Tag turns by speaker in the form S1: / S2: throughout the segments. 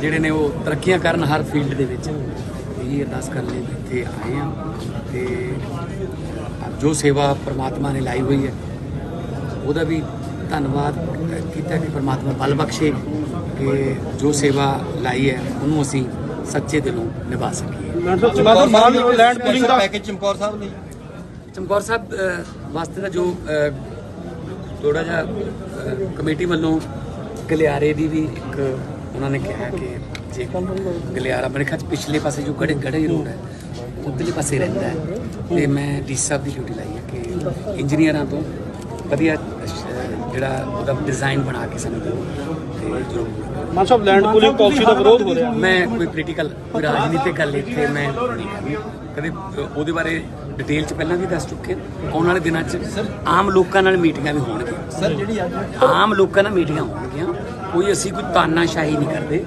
S1: ਜਿਹੜੇ ਨੇ ਉਹ ਤਰੱਕੀਆਂ ਕਰਨ ਹਰ ਫੀਲਡ ਦੇ ਵਿੱਚ। ਇਹ ਅਰਦਾਸ ਕਰਨ ਲਈ ਇੱਥੇ ਆਏ ਆ ਤੇ ਜੋ ਸੇਵਾ ਪ੍ਰਮਾਤਮਾ ਨੇ ਲਾਈ ਹੋਈ ਹੈ ਉਹਦਾ ਵੀ ਧੰਨਵਾਦ ਕੀਤਾ ਕਿ ਪ੍ਰਮਾਤਮਾ ਬਲ ਬਖਸ਼ੇ ਕਿ ਜੋ ਸੇਵਾ ਲਾਈ ਹੈ ਉਹਨੂੰ ਅਸੀਂ ਸੱਚੇ ਦਿਲੋਂ ਨਿਭਾ ਸਕੀਏ।
S2: ਚਮਕੌਰ ਸਾਹਿਬ ਲਈ ਲੈਂਡ ਪੂਲਿੰਗ ਦਾ ਪੈਕੇਜ ਚਮਕੌਰ ਸਾਹਿਬ ਲਈ
S1: ਚਮਕੌਰ ਸਾਹਿਬ ਅਹ, ਵਾਸਤੇ ਦਾ ਜੋ ਥੋੜਾ ਜਿਹਾ ਕਮੇਟੀ ਵੱਲੋਂ ਗਲਿਆਰੇ ਦੀ ਵੀ ਇੱਕ ਉਹਨਾਂ ਨੇ ਕਿਹਾ ਕਿ ਜੇ ਗਲਿਆਰਾ ਮੇਰੇ ਖਿਆਲ ਪਿਛਲੇ ਪਾਸੇ ਜੋ ਗੜੇ ਗੜੇ ਰੋਡ ਹੈ, ਉਧਰਲੇ ਪਾਸੇ ਰਹਿੰਦਾ ਹੈ। ਤੇ ਮੈਂ ਡੀ ਸਾਹਿਬ ਦੀ ਡਿਊਟੀ ਲਾਈ ਹੈ ਕਿ ਇੰਜੀਨੀਅਰਾਂ ਤੋਂ ਵਧੀਆ ਜਿਹੜਾ ਉਹਦਾ ਡਿਜ਼ਾਈਨ ਬਣਾ ਕੇ ਸਾਨੂੰ ਦਿਓ ਤੇ ਜੋ
S3: Mann Sahib land pooling policy ਦਾ ਵਿਰੋਧ ਹੋ ਰਿਹਾ।
S1: ਮੈਂ ਕੋਈ ਪੋਲੀਟੀਕਲ ਕੋਈ ਰਾਜਨੀਤਿਕ ਗੱਲ ਇੱਥੇ ਮੈਂ ਕਦੇ ਉਹਦੇ ਬਾਰੇ ਡਿਟੇਲ ਚ ਪਹਿਲਾਂ ਵੀ ਦੱਸ ਚੁੱਕੇ। ਆਉਣ ਵਾਲੇ ਦਿਨਾਂ ਚ ਆਮ ਲੋਕਾਂ ਨਾਲ ਮੀਟਿੰਗਾਂ ਵੀ ਹੋਣਗੀਆਂ।
S2: ਸਰ ਜਿਹੜੀ ਅੱਜ
S1: ਆਮ ਲੋਕਾਂ ਨਾਲ ਮੀਟਿੰਗਾਂ ਹੋਣਗੀਆਂ। ਕੋਈ ਅਸੀਂ ਕੋਈ ਤਾਨਾਸ਼ਾਹੀ ਨਹੀਂ ਕਰਦੇ।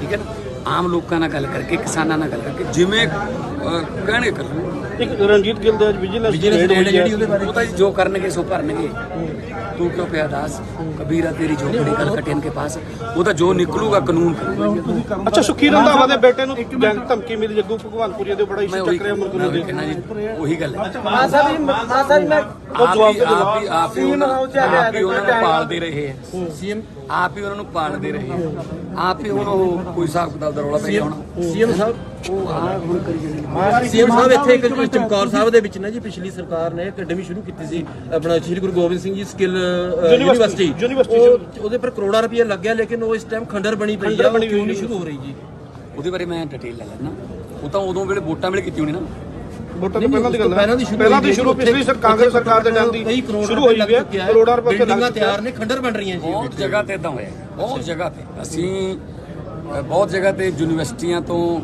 S1: ਠੀਕ ਹੈ ਨਾ? ਆਮ ਲੋਕਾਂ ਨਾਲ ਗੱਲ ਕਰਕੇ ਕਿਸਾਨਾਂ ਨਾਲ ਗੱਲ ਕਰਕੇ ਜਿਵੇਂ ਅ, ਕਹਿਣਗੇ ਕਰਨਗੇ
S3: ਇੱਕ ਰਣਜੀਤ ਗਿੱਲ ਦੇ ਵਿਜੀਲੈਂਸ
S2: ਵਿਜੀਲੈਂਸ ਰੇਡ ਜਿਹੜੀ ਉਹਦੇ ਬਾਰੇ
S1: ਉਹ ਤਾਂ ਜੀ ਜੋ ਕਰਨਗੇ ਸੋ ਭਰਨਗੇ ਤੂੰ ਕਿਉਂ ਪਿਆ ਦਾਸ? ਕਬੀਰਾ ਤੇਰੀ ਝੋਪੜੀ ਕਲ ਕਟਿਆਂ ਕੇ ਪਾਸ। ਉਹ ਤਾਂ ਜੋ ਨਿਕਲੂਗਾ ਕਾਨੂੰਨ ਕਰੂਗਾ।
S3: ਅੱਛਾ ਸੁਖੀ ਰੰਧਾਵਾ ਦੇ ਬੇਟੇ ਨੂੰ ਬੈਂਕ ਧਮਕੀ ਮਿਲੀ ਜੱਗੂ ਭਗਵਾਨਪੁਰੀਆ ਦੇ ਬੜਾ
S1: ਮੈਂ
S3: ਇਸ਼ੂ
S1: ਉਹੀ
S3: ਚੱਕ ਰਿਹਾ
S1: ਮੈਂ
S3: ਮੁਰਗੂ
S1: ਉਹੀ
S3: ਦੇ।
S1: ਕਹਿਣਾ ਜੀ ਉਹੀ ਗੱਲ ਹੈ।
S4: ਮਾਂ ਸਾਹਿਬ ਜੀ ਮਾਂ ਸਾਹਿਬ ਮੈਂ
S1: ਆਪ ਹੀ ਆਪ ਹੀ ਆਪ ਹੀ ਉਹਨਾਂ ਆਪ ਹੀ ਉਹਨਾਂ ਨੂੰ ਪਾਲਦੇ ਰਹੇ ਹੈ।
S2: ਸੀਐਮ
S1: ਆਪ ਹੀ ਉਹਨਾਂ ਨੂੰ ਪਾਲਦੇ ਰਹੇ। ਹੈ ਆਪ ਹੀ ਹੁਣ ਉਹ ਕੋਈ ਹਿਸਾਬ ਕਿਤਾਬ ਦਾ ਰੌਲਾ ਪੈ ਗਿਆ ਹੋਣਾ।
S2: ਸੀਐਮ ਸਾਹਿਬ?
S1: ਉਹ ਆ ਹੁਣ ਕਰੀ ਜਾਂਦੇ
S2: ਸੀਐਮ ਸਾਹਿਬ ਇੱਥੇ ਇੱਕ ਚਮਕੌਰ ਸਾਹਿਬ ਦੇ ਵਿੱਚ ਨਾ ਜੀ ਪਿਛਲੀ ਸਰਕਾਰ ਨੇ ਅਕੈਡਮੀ ਸ਼ੁਰੂ ਕੀਤੀ ਸੀ। ਆਪਣਾ Shri Guru Gobind Singh ji skill university.
S3: University.
S2: ਉਹ ਉਹਦੇ ਪਰ ਕਰੋੜਾਂ ਰੁਪਏ ਲੱਗਿਆ ਲੇਕਿਨ ਉਹ ਇਸ ਟਾਈਮ ਖੰਡਰ ਬਣੀ ਪਈ ਆ ਉਹ ਕਿਉਂ ਨਹੀਂ ਸ਼ੁਰੂ ਹੋ ਰਹੀ ਜੀ?
S1: ਉਹਦੇ ਬਾਰੇ ਮੈਂ ਡਿਟੇਲ ਲੈ ਲੈਣਾ ਉਹ ਤਾਂ ਉਦੋਂ ਵੇਲੇ ਵੋਟਾਂ ਵੇਲੇ ਕੀਤੀ ਹੋਣੀ ਨਾ।
S3: ਵੋਟਾਂ ਤੋਂ ਪਹਿਲਾਂ ਦੀ ਗੱਲ ਹੈ।
S2: ਪਹਿਲਾਂ ਦੀ ਸ਼ੁਰੂ
S3: ਪਹਿਲਾਂ ਦੀ
S2: ਹੋਈ
S3: ਸ਼ੁਰੂ
S2: ਉੱਥੇ-
S3: ਪਿਛਲੀ ਸਰ ਕਾਂਗਰਸ ਸਰਕਾਰ ਦੇ ਟਾਈਮ ਦੀ ਸ਼ੁਰੂ ਹੋਈ
S2: ਲੱਗ
S3: ਹੈ। ਕਰੋੜਾਂ ਰੁਪਏ
S2: ਬਿਲਡਿੰਗਾਂ ਤਿਆਰ ਨੇ ਖੰਡਰ ਬਣ ਰਹੀਆਂ ਜੀ
S1: ਬਹੁਤ ਜਗ੍ਹਾ ਤੇ ਇਦਾਂ ਹੋਇਆ ਬਹੁਤ ਜਗ੍ਹਾ ਤੇ। ਅਸੀਂ ਬਹੁਤ ਜਗ੍ਹਾ ਤੇ ਯੂਨੀਵਰਸਿਟੀਆਂ ਤੋਂ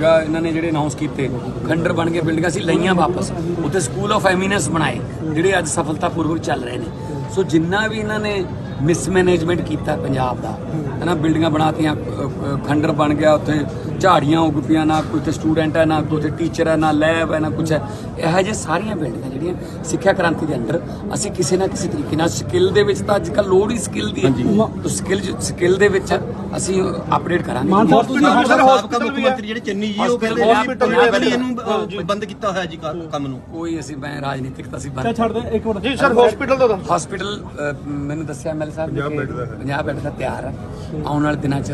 S1: ਜਾਂ ਇਹਨਾਂ ਨੇ ਜਿਹੜੇ ਅਨਾਉਂਸ ਕੀਤੇ ਖੰਡਰ ਬਣ ਕੇ ਬਿਲਡਿੰਗਾਂ ਸੀ ਲਈਆਂ ਵਾਪਸ। ਉੱਥੇ ਸਕੂਲ ਆਫ ਐਮੀਨੈਂਸ ਬਣਾਏ ਜਿਹੜੇ ਅੱਜ ਸਫਲਤਾਪੂਰਵਕ ਚੱਲ ਰਹੇ ਨੇ। ਸੋ ਜਿੰਨਾ ਵੀ ਇਹਨਾਂ ਨੇ ਮਿਸਮੈਨੇਜਮੈਂਟ ਕੀਤਾ ਪੰਜਾਬ ਦਾ ਹਨਾ ਬਿਲਡਿੰਗਾਂ ਬਣਾਤੀਆਂ ਖੰਡਰ ਬਣ ਗਿਆ ਉੱਥੇ ਝਾੜੀਆਂ ਉੱਗ ਪਈਆਂ ਨਾ ਕੋਈ ਉੱਥੇ ਸਟੂਡੈਂਟ ਹੈ ਨਾ ਕੋਈ ਉੱਥੇ ਟੀਚਰ ਹੈ ਨਾ ਲੈਬ ਹੈ ਨਾ ਕੁਝ ਹੈ। ਇਹੋ ਜਿਹੇ ਸਾਰੀਆਂ ਬਿਲਡਿੰਗਾਂ ਜਿਹੜੀਆਂ ਸਿੱਖਿਆ ਕ੍ਰਾਂਤੀ ਦੇ ਅੰਡਰ ਅਸੀਂ ਕਿਸੇ ਨਾ ਕਿਸੇ ਤਰੀਕੇ ਨਾਲ ਸਕਿੱਲ ਦੇ ਵਿੱਚ ਤਾਂ ਅੱਜ ਕੱਲ ਲੋੜ ਹੀ ਸਕਿੱਲ ਦੀ ਹੈ। ਤਾਂ ਸਕਿੱਲ ਸਕਿੱਲ ਦੇ ਵਿੱਚ ਅਸੀਂ ਅਪਡੇਟ ਕਰਾਂਗੇ।
S2: ਹੋਰ ਤੁਸੀਂ
S3: hospital
S2: ਸਰ
S3: ਵੀ ਹੈ।
S2: ਸਾਬਕਾ ਮੁੱਖ ਮੰਤਰੀ ਜਿਹੜੇ ਚੰਨੀ ਜੀ ਉਹ ਕਹਿੰਦੇ ਨੇ
S3: hospital ਵੀ ਹੈ।
S2: ਪਹਿਲੀ ਇਹਨੂੰ ਬੰਦ ਕੀਤਾ ਹੋਇਆ ਜੀ ਕੰਮ ਨੂੰ।
S1: ਕੋਈ ਅਸੀਂ ਮੈਂ ਰਾਜਨੀਤਿਕ ਤਾਂ ਅਸੀਂ ਬੰਦ
S3: ਛੱਡ ਦੇ ਇੱਕ ਮਿੰਟ। ਜੀ ਸਰ ਹਸਪੀਟਲ ਦਾ
S1: ਹਸਪੀਟਲ ਮੈਨੂੰ ਦੱਸਿਆ ਐਮਐਲ ਸਾਹਿਬ ਨੇ 50 ਬੈੱਡ ਦਾ 50 ਬੈੱਡ ਦਾ ਤਿਆਰ ਹੈ। ਆਉਣ ਵਾਲੇ ਦਿਨਾਂ 'ਚ